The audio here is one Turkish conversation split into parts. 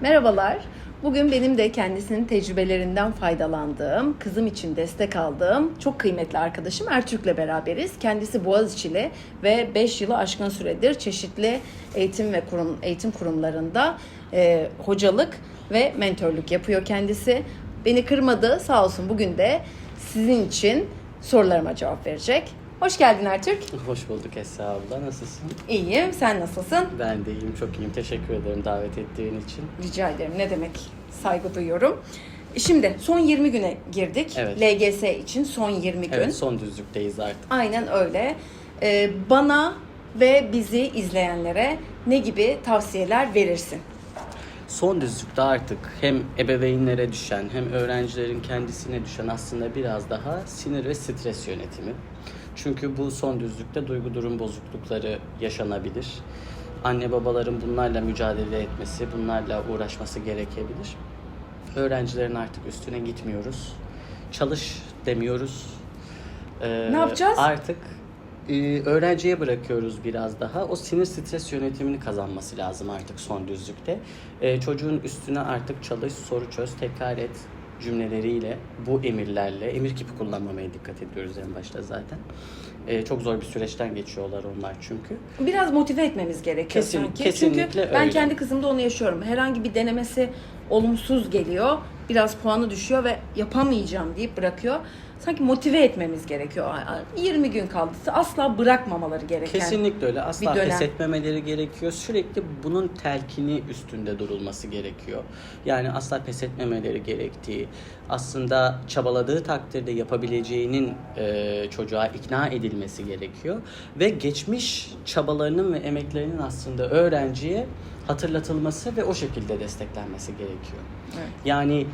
Merhabalar. Bugün benim de kendisinin tecrübelerinden faydalandığım, kızım için destek aldığım çok kıymetli arkadaşım Ertürk'le beraberiz. Kendisi Boğaziçi'li ve 5 yılı aşkın süredir çeşitli eğitim ve kurum eğitim kurumlarında e, hocalık ve mentörlük yapıyor kendisi. Beni kırmadı sağ olsun bugün de sizin için sorularıma cevap verecek. Hoş geldin Ertürk. Hoş bulduk Esra abla. Nasılsın? İyiyim. Sen nasılsın? Ben de iyiyim. Çok iyiyim. Teşekkür ederim davet ettiğin için. Rica ederim. Ne demek? Saygı duyuyorum. Şimdi son 20 güne girdik. Evet. LGS için son 20 gün. Evet son düzlükteyiz artık. Aynen öyle. Ee, bana ve bizi izleyenlere ne gibi tavsiyeler verirsin? Son düzlükte artık hem ebeveynlere düşen hem öğrencilerin kendisine düşen aslında biraz daha sinir ve stres yönetimi. Çünkü bu son düzlükte duygu durum bozuklukları yaşanabilir. Anne babaların bunlarla mücadele etmesi, bunlarla uğraşması gerekebilir. Öğrencilerin artık üstüne gitmiyoruz. Çalış demiyoruz. Ee, Ne yapacağız? Artık e, öğrenciye bırakıyoruz biraz daha. O sinir stres yönetimini kazanması lazım artık son düzlükte. E, çocuğun üstüne artık çalış, soru çöz, tekrar et cümleleriyle, bu emirlerle, emir kipi kullanmamaya dikkat ediyoruz en başta zaten. E, çok zor bir süreçten geçiyorlar onlar çünkü. Biraz motive etmemiz gerekiyor Kesin- sanki. kesinlikle Çünkü ben öyle. kendi kızımda onu yaşıyorum. Herhangi bir denemesi olumsuz geliyor. Biraz puanı düşüyor ve yapamayacağım deyip bırakıyor. Sanki motive etmemiz gerekiyor. 20 gün kaldı. Asla bırakmamaları gereken. Kesinlikle öyle. Asla pes etmemeleri gerekiyor. Sürekli bunun telkini üstünde durulması gerekiyor. Yani asla pes etmemeleri gerektiği, aslında çabaladığı takdirde yapabileceğinin e, çocuğa ikna edilmesi gerekiyor. Ve geçmiş çabalarının ve emeklerinin aslında öğrenciye hatırlatılması ve o şekilde desteklenmesi gerekiyor. Evet. Yani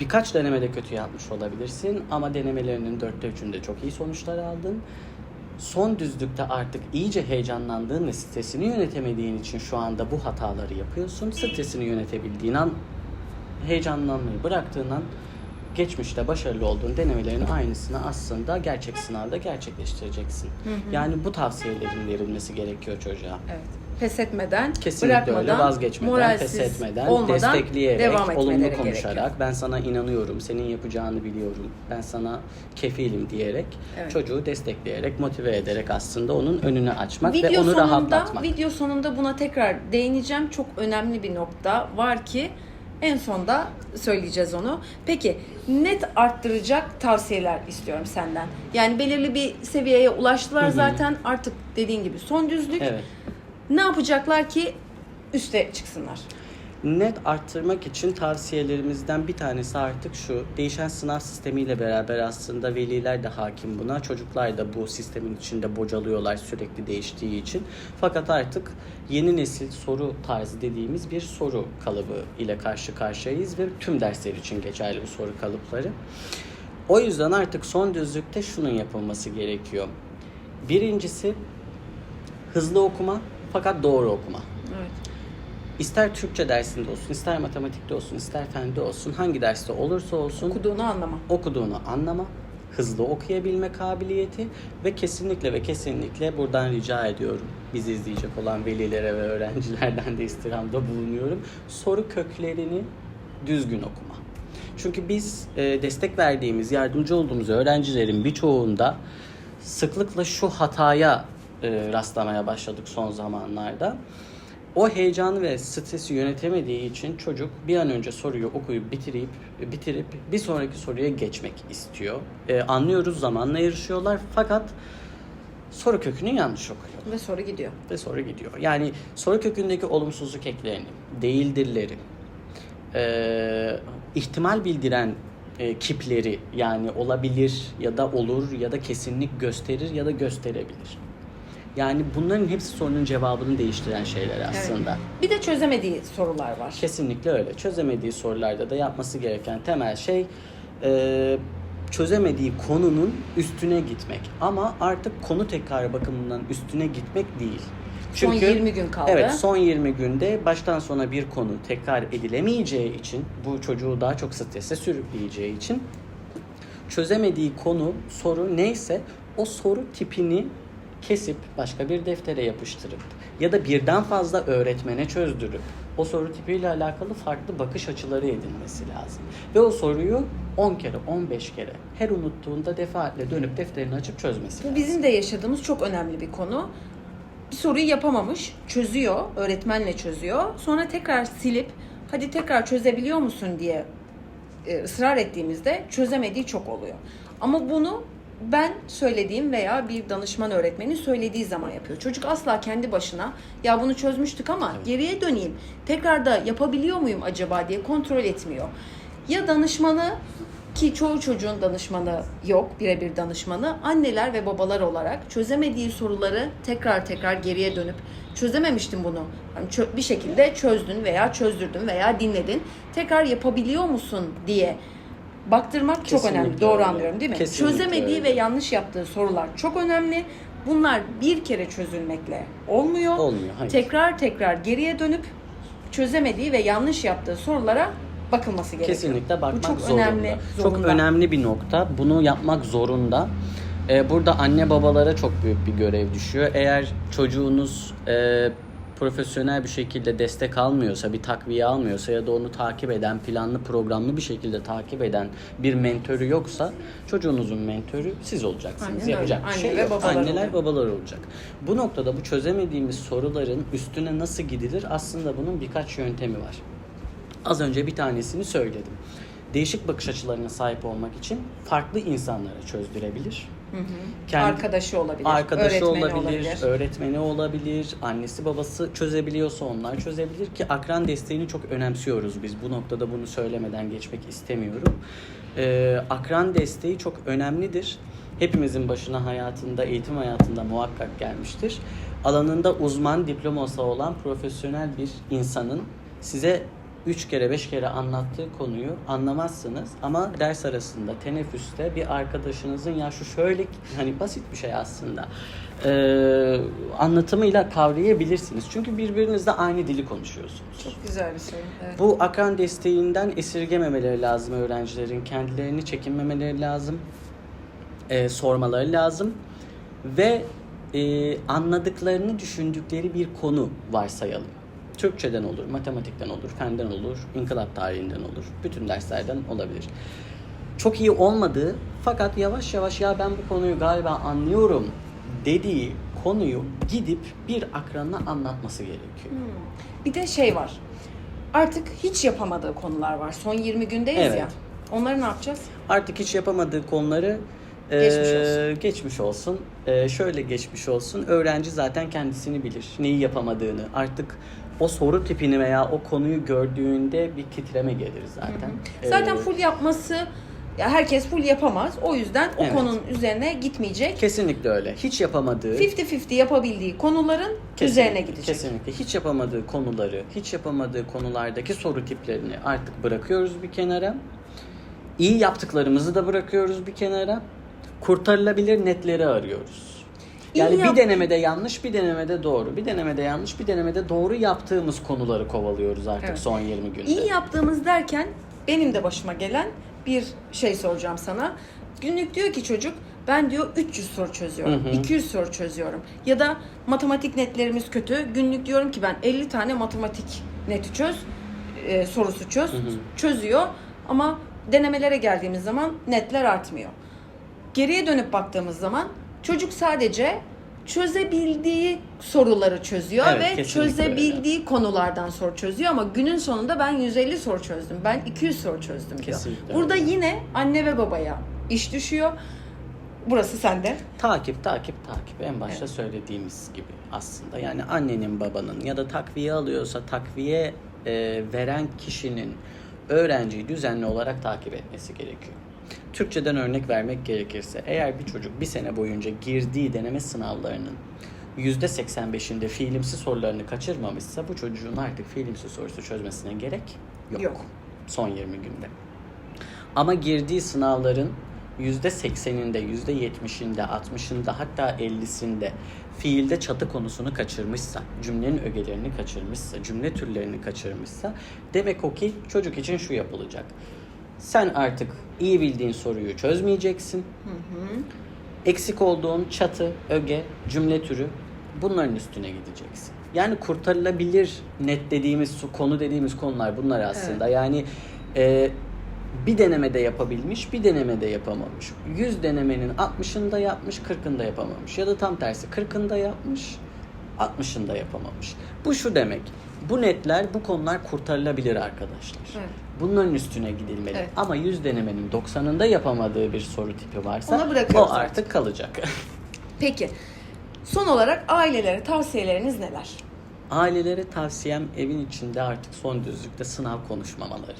birkaç denemede kötü yapmış olabilirsin ama denemelerinin dörtte üçünde çok iyi sonuçlar aldın. Son düzlükte artık iyice heyecanlandığın ve stresini yönetemediğin için şu anda bu hataları yapıyorsun. Stresini yönetebildiğin an, heyecanlanmayı bıraktığın an geçmişte başarılı olduğun denemelerin aynısını aslında gerçek sınavda gerçekleştireceksin. Yani bu tavsiyelerin verilmesi gerekiyor çocuğa. Evet. Pes etmeden, Kesinlikle bırakmadan, öyle vazgeçmeden, moralsiz pes etmeden, olmadan destekleyerek, devam olumlu gerekiyor. konuşarak ben sana inanıyorum, senin yapacağını biliyorum, ben sana kefilim diyerek Evet. çocuğu destekleyerek, motive ederek aslında onun önünü açmak ve Video onu sonunda, rahatlatmak. video sonunda buna tekrar değineceğim. Çok önemli bir nokta var ki en sonda söyleyeceğiz onu. Peki net arttıracak tavsiyeler istiyorum senden. Yani belirli bir seviyeye ulaştılar Hı hı. zaten artık dediğin gibi son düzlük. Evet. Ne yapacaklar ki üste çıksınlar? Net arttırmak için tavsiyelerimizden bir tanesi artık şu. Değişen sınav sistemiyle beraber aslında veliler de hakim buna. Çocuklar da bu sistemin içinde bocalıyorlar sürekli değiştiği için. Fakat artık yeni nesil soru tarzı dediğimiz bir soru kalıbı ile karşı karşıyayız ve tüm dersler için geçerli bu soru kalıpları. O yüzden artık son düzlükte şunun yapılması gerekiyor. Birincisi hızlı okuma fakat doğru okuma. İster Türkçe dersinde olsun, ister matematikte olsun, ister fende olsun, hangi derste olursa olsun Okuduğunu anlama. okuduğunu anlama, hızlı okuyabilme kabiliyeti ve kesinlikle ve kesinlikle buradan rica ediyorum. Bizi izleyecek olan velilere ve öğrencilerden de istirhamda bulunuyorum. Soru köklerini düzgün okuma. Çünkü biz e, destek verdiğimiz, yardımcı olduğumuz öğrencilerin birçoğunda sıklıkla şu hataya e, rastlamaya başladık son zamanlarda. O heyecanı ve stresi yönetemediği için çocuk bir an önce soruyu okuyup bitirip bitirip bir sonraki soruya geçmek istiyor. E, anlıyoruz zamanla yarışıyorlar fakat soru kökünü yanlış okuyor Ve soru gidiyor. ve soru gidiyor. Yani soru kökündeki olumsuzluk eklerini, değildirleri, e, ihtimal bildiren e, kipleri yani olabilir ya da olur ya da kesinlik gösterir ya da gösterebilir. Yani bunların hepsi sorunun cevabını değiştiren şeyler aslında. Evet. Bir de çözemediği sorular var. Kesinlikle öyle. Çözemediği sorularda da yapması gereken temel şey e, çözemediği konunun üstüne gitmek. Ama artık konu tekrarı bakımından üstüne gitmek değil. Son 20 gün kaldı. Evet son 20 günde baştan sona bir konu tekrar edilemeyeceği için bu çocuğu daha çok strese sürükleyeceği için çözemediği konu soru neyse o soru tipini kesip başka bir deftere yapıştırıp ya da birden fazla öğretmene çözdürüp o soru tipiyle alakalı farklı bakış açıları edinmesi lazım. Ve o soruyu 10 kere, 15 kere her unuttuğunda defaatle dönüp defterini açıp çözmesi lazım. bizim de yaşadığımız çok önemli bir konu. Bir soruyu yapamamış, çözüyor, öğretmenle çözüyor. Sonra tekrar silip hadi tekrar çözebiliyor musun diye e, ısrar ettiğimizde çözemediği çok oluyor. Ama bunu ben söylediğim veya bir danışman öğretmenin söylediği zaman yapıyor. Çocuk asla kendi başına ya bunu çözmüştük ama geriye döneyim tekrar da yapabiliyor muyum acaba diye kontrol etmiyor. Ya danışmanı ki çoğu çocuğun danışmanı yok, birebir danışmanı. Anneler ve babalar olarak çözemediği soruları tekrar tekrar geriye dönüp çözememiştim bunu. Çö- bir şekilde çözdün veya çözdürdün veya dinledin. Tekrar yapabiliyor musun diye baktırmak çok Kesinlikle önemli. Doğru öyle. anlıyorum değil mi? Kesinlikle Çözemediği öyle. ve yanlış yaptığı sorular çok önemli. Bunlar bir kere çözülmekle olmuyor. Olmuyor, hayır. Tekrar tekrar geriye dönüp çözemediği ve yanlış yaptığı sorulara bakılması gerekiyor. Kesinlikle bakmak Bu çok zorunda. önemli. Çok zorunda. önemli bir nokta. Bunu yapmak zorunda. Ee, burada anne babalara çok büyük bir görev düşüyor. Eğer çocuğunuz e, profesyonel bir şekilde destek almıyorsa, bir takviye almıyorsa ya da onu takip eden, planlı programlı bir şekilde takip eden bir mentörü yoksa çocuğunuzun mentörü siz olacaksınız. Aynen öyle. Yapacak bir Anne şey ve yok. babalar Anneler oluyor. babalar olacak. Bu noktada bu çözemediğimiz soruların üstüne nasıl gidilir? Aslında bunun birkaç yöntemi var. Az önce bir tanesini söyledim. Değişik bakış açılarına sahip olmak için farklı insanlara çözdürebilir. Kendi- Arkadaşı olabilir, Arkadaşı öğretmeni olabilir, olabilir. öğretmeni olabilir, annesi babası çözebiliyorsa onlar çözebilir ki akran desteğini çok önemsiyoruz biz. Bu noktada bunu söylemeden geçmek istemiyorum. Ee, akran desteği çok önemlidir. Hepimizin başına hayatında, eğitim hayatında muhakkak gelmiştir. Alanında uzman diploması olan profesyonel bir insanın size 3 kere 5 kere anlattığı konuyu anlamazsınız ama ders arasında teneffüste bir arkadaşınızın ya şu şöyle hani basit bir şey aslında ee, anlatımıyla kavrayabilirsiniz. Çünkü birbirinizle aynı dili konuşuyorsunuz. Çok güzel bir şey. Evet. Bu akran desteğinden esirgememeleri lazım öğrencilerin. Kendilerini çekinmemeleri lazım. Ee, sormaları lazım. Ve e, anladıklarını düşündükleri bir konu varsayalım. Türkçeden olur, matematikten olur, fenden olur, inkılap tarihinden olur. Bütün derslerden olabilir. Çok iyi olmadığı fakat yavaş yavaş ya ben bu konuyu galiba anlıyorum dediği konuyu gidip bir akranına anlatması gerekiyor. Bir de şey var. Artık hiç yapamadığı konular var. Son 20 gündeyiz Evet. ya. Onları ne yapacağız? artık hiç yapamadığı konuları Geçmiş olsun. geçmiş olsun. E, şöyle geçmiş olsun. Öğrenci zaten kendisini bilir. Neyi yapamadığını. Artık o soru tipini veya o konuyu gördüğünde bir titreme gelir zaten. Zaten E, full yapması ya herkes full yapamaz. O yüzden o Evet. konunun üzerine gitmeyecek. kesinlikle öyle. Hiç yapamadığı 50-50 yapabildiği konuların Kesinlikle, üzerine gidecek. Kesinlikle. Hiç yapamadığı konuları, hiç yapamadığı konulardaki soru tiplerini artık bırakıyoruz bir kenara. İyi yaptıklarımızı da bırakıyoruz bir kenara. Kurtarılabilir netleri arıyoruz. Yani bir denemede yanlış, bir denemede doğru. Bir denemede yanlış, bir denemede doğru yaptığımız konuları kovalıyoruz artık Evet. son 20 günde. İyi yaptığımız derken benim de başıma gelen bir şey soracağım sana. Günlük diyor ki çocuk ben diyor 300 soru çözüyorum. Hı hı. 200 soru çözüyorum. Ya da matematik netlerimiz kötü. Günlük diyorum ki ben 50 tane matematik neti çöz. e, sorusu çöz. Çözüyor ama denemelere geldiğimiz zaman netler artmıyor. Geriye dönüp baktığımız zaman çocuk sadece çözebildiği soruları çözüyor Evet, ve çözebildiği konulardan soru çözüyor ama günün sonunda ben 150 soru çözdüm. Ben 200 soru çözdüm diyor. Kesinlikle Burada öyle. yine anne ve babaya iş düşüyor. Burası sende. Takip, takip, takip. En başta söylediğimiz gibi aslında. Yani annenin, babanın ya da takviye alıyorsa takviye e, veren kişinin öğrenciyi düzenli olarak takip etmesi gerekiyor. Türkçeden örnek vermek gerekirse eğer bir çocuk bir sene boyunca girdiği deneme sınavlarının %85'inde fiilimsi sorularını kaçırmamışsa bu çocuğun artık fiilimsi sorusu çözmesine gerek yok. Yok. Son 20 günde. Ama girdiği sınavların %80'inde, %70'inde, 60'ında hatta 50'sinde fiilde çatı konusunu kaçırmışsa, cümlenin ögelerini kaçırmışsa, cümle türlerini kaçırmışsa demek o ki çocuk için şu yapılacak. Sen artık iyi bildiğin soruyu çözmeyeceksin. Eksik olduğun çatı, öge, cümle türü bunların üstüne gideceksin. Yani kurtarılabilir net dediğimiz konu dediğimiz konular bunlar aslında. Yani e, bir denemede yapabilmiş, bir denemede yapamamış. 100 denemenin 60'ında yapmış, 40'ında yapamamış. Ya da tam tersi 40'ında yapmış, 60'ında yapamamış. Bu şu demek. Bu netler, bu konular kurtarılabilir arkadaşlar. Evet. Bunların üstüne gidilmeli. Evet. Ama 100 denemenin 90'ında yapamadığı bir soru tipi varsa o artık kalacak. Peki. Son olarak ailelere tavsiyeleriniz neler? Ailelere tavsiyem evin içinde artık son düzlükte sınav konuşmamaları.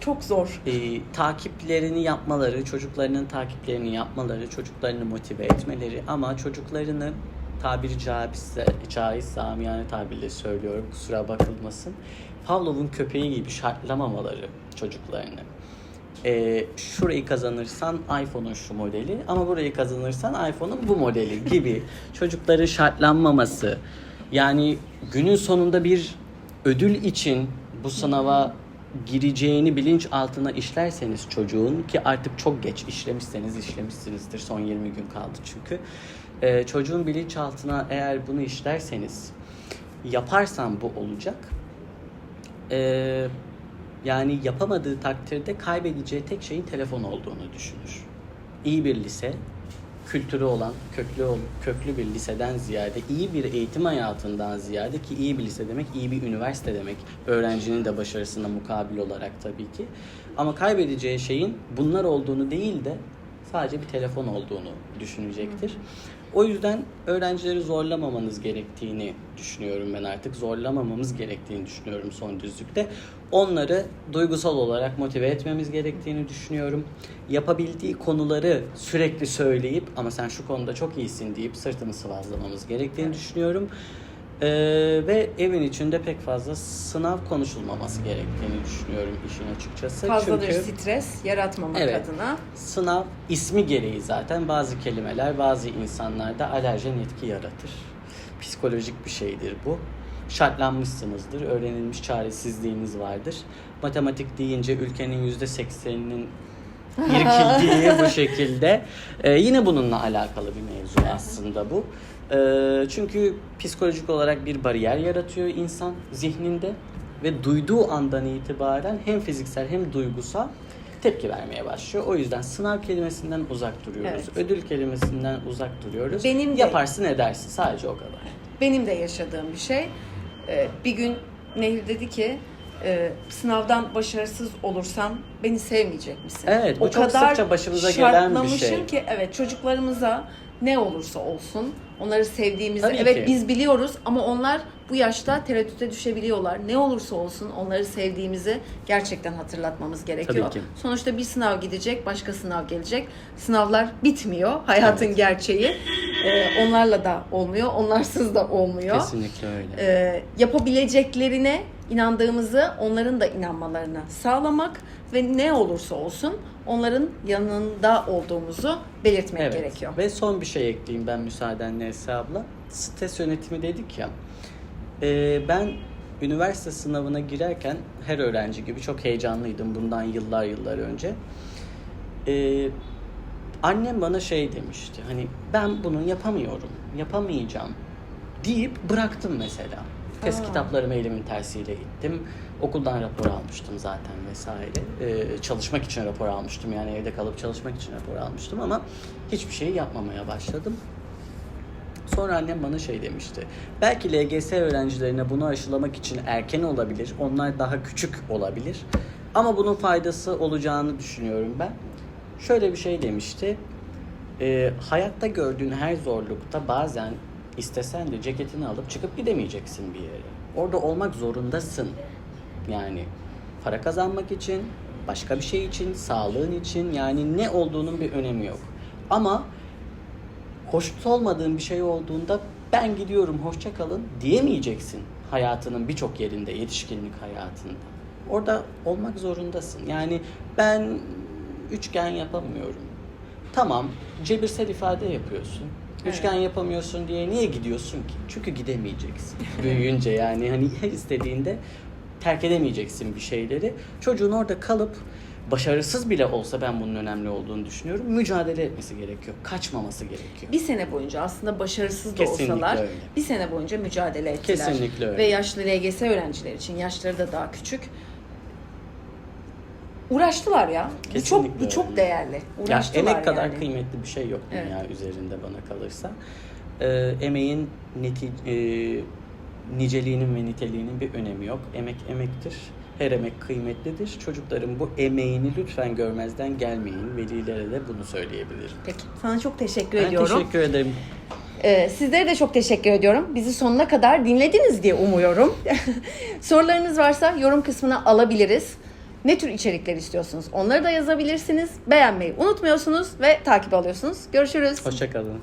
Çok zor. Ee, takiplerini yapmaları, çocuklarının takiplerini yapmaları, çocuklarını motive etmeleri ama çocuklarını tabiri caizse, caizse amiyane tabirle söylüyorum kusura bakılmasın. Pavlov'un köpeği gibi şartlamamaları çocuklarını. Ee, şurayı kazanırsan iPhone'un şu modeli ama burayı kazanırsan iPhone'un bu modeli gibi çocukların şartlanmaması. Yani günün sonunda bir ödül için bu sınava gireceğini bilinç altına işlerseniz çocuğun ki artık çok geç işlemişseniz işlemişsinizdir son 20 gün kaldı çünkü. Ee, çocuğun bilinç altına eğer bunu işlerseniz yaparsam bu olacak. Ee, yani yapamadığı takdirde kaybedeceği tek şeyin telefon olduğunu düşünür. İyi bir lise, kültürü olan, köklü köklü bir liseden ziyade, iyi bir eğitim hayatından ziyade ki iyi bir lise demek, iyi bir üniversite demek. Öğrencinin de başarısına mukabil olarak tabii ki. Ama kaybedeceği şeyin bunlar olduğunu değil de sadece bir telefon olduğunu düşünecektir. O yüzden öğrencileri zorlamamanız gerektiğini düşünüyorum ben artık. Zorlamamamız gerektiğini düşünüyorum son düzlükte. Onları duygusal olarak motive etmemiz gerektiğini düşünüyorum. Yapabildiği konuları sürekli söyleyip ama sen şu konuda çok iyisin deyip sırtını sıvazlamamız gerektiğini düşünüyorum. Ee, ve evin içinde pek fazla sınav konuşulmaması gerektiğini düşünüyorum işin açıkçası. Fazla bir Çünkü- stres yaratmamak Evet. adına. Sınav ismi gereği zaten bazı kelimeler bazı insanlarda alerjen etki yaratır. Psikolojik bir şeydir bu. Şartlanmışsınızdır, öğrenilmiş çaresizliğiniz vardır. Matematik deyince ülkenin yüzde sekseninin irkildiği bu şekilde. Ee, yine bununla alakalı bir mevzu aslında bu. Ee, çünkü psikolojik olarak bir bariyer yaratıyor insan zihninde ve duyduğu andan itibaren hem fiziksel hem duygusal tepki vermeye başlıyor. O yüzden sınav kelimesinden uzak duruyoruz. Evet. Ödül kelimesinden uzak duruyoruz. Benim de- Yaparsın edersin sadece o kadar. Benim de yaşadığım bir şey. Ee, bir gün Nehir dedi ki e, sınavdan başarısız olursan beni sevmeyecek misin? Evet, bu çok sıkça başımıza gelen bir şartlamışım şey. ki evet çocuklarımıza ne olursa olsun onları sevdiğimizi Tabii evet ki. biz biliyoruz ama onlar bu yaşta tereddüte düşebiliyorlar. Ne olursa olsun onları sevdiğimizi gerçekten hatırlatmamız gerekiyor. Tabii ki. Sonuçta bir sınav gidecek, başka sınav gelecek. Sınavlar bitmiyor. Hayatın Evet. gerçeği. Ee, onlarla da olmuyor, onlarsız da olmuyor. Kesinlikle öyle. Ee, yapabileceklerine inandığımızı onların da inanmalarını sağlamak ve ne olursa olsun onların yanında olduğumuzu belirtmek Evet. gerekiyor. Ve son bir şey ekleyeyim ben müsaadenle Esra abla. Stres yönetimi dedik ya. Ee, ben üniversite sınavına girerken her öğrenci gibi çok heyecanlıydım bundan yıllar yıllar önce. Ee, annem bana şey demişti. Hani ben bunu yapamıyorum, yapamayacağım deyip bıraktım mesela. Test kitaplarımı elimin tersiyle gittim. Okuldan rapor almıştım zaten vesaire. Ee, çalışmak için rapor almıştım yani evde kalıp çalışmak için rapor almıştım ama hiçbir şey yapmamaya başladım. Sonra annem bana şey demişti. Belki LGS öğrencilerine bunu aşılamak için erken olabilir. Onlar daha küçük olabilir. Ama bunun faydası olacağını düşünüyorum ben. Şöyle bir şey demişti. "Ee, hayatta gördüğün her zorlukta bazen istesen de ceketini alıp çıkıp gidemeyeceksin bir yere. Orada olmak zorundasın. Yani para kazanmak için, başka bir şey için, sağlığın için yani ne olduğunun bir önemi yok. Ama hoşnut olmadığın bir şey olduğunda ben gidiyorum hoşça kalın diyemeyeceksin hayatının birçok yerinde yetişkinlik hayatında. Orada olmak zorundasın. Yani ben üçgen yapamıyorum. Tamam cebirsel ifade yapıyorsun. Evet. Üçgen yapamıyorsun diye niye gidiyorsun ki? Çünkü gidemeyeceksin. Büyüyünce yani hani her istediğinde terk edemeyeceksin bir şeyleri. Çocuğun orada kalıp başarısız bile olsa ben bunun önemli olduğunu düşünüyorum. Mücadele etmesi gerekiyor. Kaçmaması gerekiyor. Bir sene boyunca aslında başarısız da Kesinlikle olsalar öyle. bir sene boyunca mücadele ettiler. Kesinlikle öyle. Ve yaşlı LGS öğrenciler için yaşları da daha küçük. Uğraştılar ya. Bu çok Kesinlikle bu çok değerli. Ya Uğraştılar emek kadar yani. kıymetli bir şey yok Evet. dünya üzerinde bana kalırsa. Ee, emeğin neti, e, niceliğinin ve niteliğinin bir önemi yok. Emek emektir. Her emek kıymetlidir. Çocukların bu emeğini lütfen görmezden gelmeyin. Velilere de bunu söyleyebilirim. Peki. Sana çok teşekkür Ben ediyorum. teşekkür ederim. Ee, sizlere de çok teşekkür ediyorum. Bizi sonuna kadar dinlediniz diye umuyorum. Sorularınız varsa yorum kısmına alabiliriz. Ne tür içerikler istiyorsunuz? Onları da yazabilirsiniz. Beğenmeyi unutmuyorsunuz ve takip alıyorsunuz. Görüşürüz. Hoşçakalın.